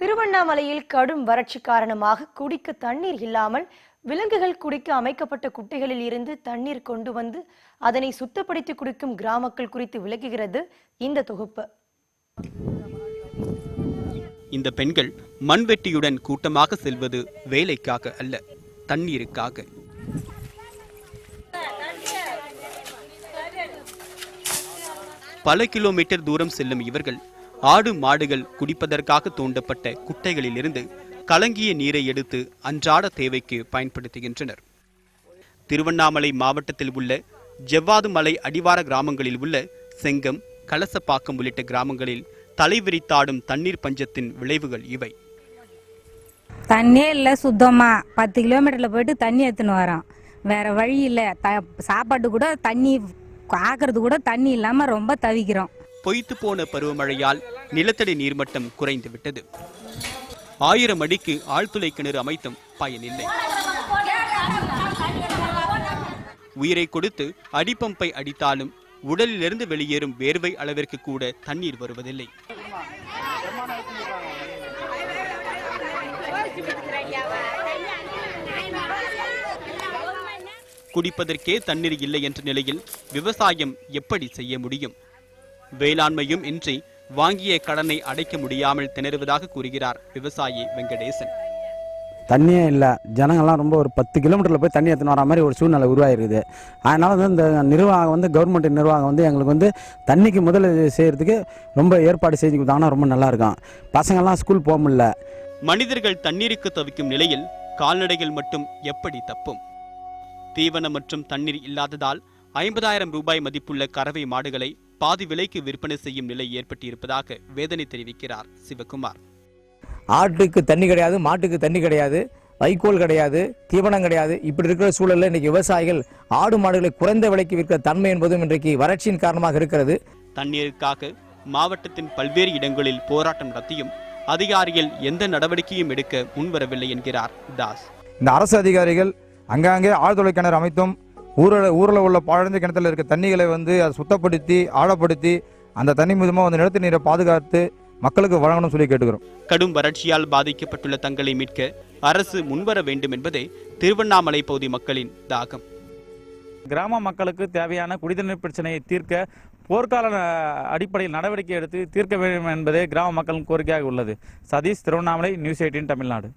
திருவண்ணாமலையில் கடும் வறட்சி காரணமாக குடிக்க தண்ணீர் இல்லாமல் விலங்குகள் குடிக்க அமைக்கப்பட்ட குட்டைகளில் இருந்து தண்ணீர் கொண்டு வந்து அதனை சுத்தப்படுத்தி குடிக்கும் கிராமங்கள் குறித்து விளக்குகிறது இந்த தொகுப்பு. இந்த பெண்கள் மண்வெட்டியுடன் கூட்டமாக செல்வது வேலைக்காக அல்ல தண்ணீருக்காக. பல கிலோமீட்டர் தூரம் செல்லும் இவர்கள் ஆடு மாடுகள் குடிப்பதற்காக தோண்டப்பட்ட குட்டைகளிலிருந்து கலங்கிய நீரை எடுத்து அன்றாட தேவைக்கு பயன்படுத்துகின்றனர். திருவண்ணாமலை மாவட்டத்தில் உள்ள ஜவ்வாது மலை அடிவார கிராமங்களில் உள்ள செங்கம் கலசப்பாக்கம் உள்ளிட்ட கிராமங்களில் தலைவிரித்தாடும் தண்ணீர் பஞ்சத்தின் விளைவுகள் இவை. தண்ணியே இல்லை சுத்தமாக பத்து கிலோமீட்டரில் போயிட்டு தண்ணி எடுத்துன்னு வரோம். வேற வழி இல்லை. த சாப்பாட்டு கூட தண்ணி ஆக்கிறது கூட தண்ணி இல்லாமல் ரொம்ப தவிக்கிறோம். பொய்த்து போன பருவமழையால் நிலத்தடி நீர்மட்டம் குறைந்து விட்டது ஆயிரம் அடிக்கு ஆழ்துளை கிணறு அமைத்தும் பயனில்லை. உயிரை கொடுத்து அடிப்பம்பை அடித்தாலும் உடலிலிருந்து வெளியேறும் வேர்வை அளவிற்கு கூட தண்ணீர் வருவதில்லை. குடிப்பதற்கே தண்ணீர் இல்லை என்ற நிலையில் விவசாயம் எப்படி செய்ய முடியும்? வேளாண்மையும் இன்றி வாங்கிய கடனை அடைக்க முடியாமல் திணறுவதாக கூறுகிறார் விவசாயி வெங்கடேசன். தண்ணியே இல்லை. ஜனங்கள்லாம் ரொம்ப ஒரு பத்து கிலோமீட்டரில் போய் தண்ணி எடுத்துன்னு வர மாதிரி ஒரு சூழ்நிலை உருவாயிருக்குது. அதனால் வந்து இந்த நிர்வாகம் வந்து கவர்மெண்ட் நிர்வாகம் வந்து எங்களுக்கு வந்து தண்ணிக்கு முதலீடு செய்கிறதுக்கு ரொம்ப ஏற்பாடு செஞ்சு கொடுத்தாங்கன்னா ரொம்ப நல்லா இருக்கும். பசங்கள்லாம் ஸ்கூல் போக முடியல. மனிதர்கள் தண்ணீருக்கு தவிக்கும் நிலையில் கால்நடைகள் மட்டும் எப்படி தப்பும்? தீவனம் மற்றும் தண்ணீர் இல்லாததால் ஐம்பதாயிரம் ரூபாய் மதிப்புள்ள கறவை மாடுகளை பாதி விலைக்கு விற்பனை செய்யும் நிலை ஏற்பட்டிருப்பதாக வேதனை தெரிவிக்கிறார் சிவகுமார். ஆட்டுக்கு தண்ணி கிடையாது மாட்டுக்கு தண்ணி கிடையாது வைக்கோல் கிடையாது தீவனம் கிடையாது. இப்படி இருக்கிற சூழலில் இன்னைக்கு விவசாயிகள் ஆடு மாடுகளை குறைந்த விலைக்கு விற்கிற தன்மை என்பதும் இன்றைக்கு வறட்சியின் காரணமாக இருக்கிறது. தண்ணீருக்காக மாவட்டத்தின் பல்வேறு இடங்களில் போராட்டம் நடத்தியும் அதிகாரிகள் எந்த நடவடிக்கையும் எடுக்க முன்வரவில்லை என்கிறார் தாஸ். இந்த அரசு அதிகாரிகள் அங்கங்கே ஆழ்துளை கிணறு அமைத்தும் ஊரில் ஊரில் உள்ள பாழடைந்த கிணத்துல இருக்க தண்ணிகளை வந்து அதை சுத்தப்படுத்தி ஆழப்படுத்தி அந்த தண்ணி மூலமாக வந்து நிலத்தடி நீரை பாதுகாத்து மக்களுக்கு வழங்கணும்னு சொல்லி கேட்டுக்கிறோம். கடும் வறட்சியால் பாதிக்கப்பட்டுள்ள தங்களை மீட்க அரசு முன்வர வேண்டும் என்பதே திருவண்ணாமலை பகுதி மக்களின் தாகம். கிராம மக்களுக்கு தேவையான குடிநீர் பிரச்சனையை தீர்க்க போர்க்கால அடிப்படையில் நடவடிக்கை எடுத்து தீர்க்க வேண்டும் என்பதே கிராம மக்களின் கோரிக்கையாக உள்ளது. Satish Tiruvannamalai news eighteen Tamil Nadu.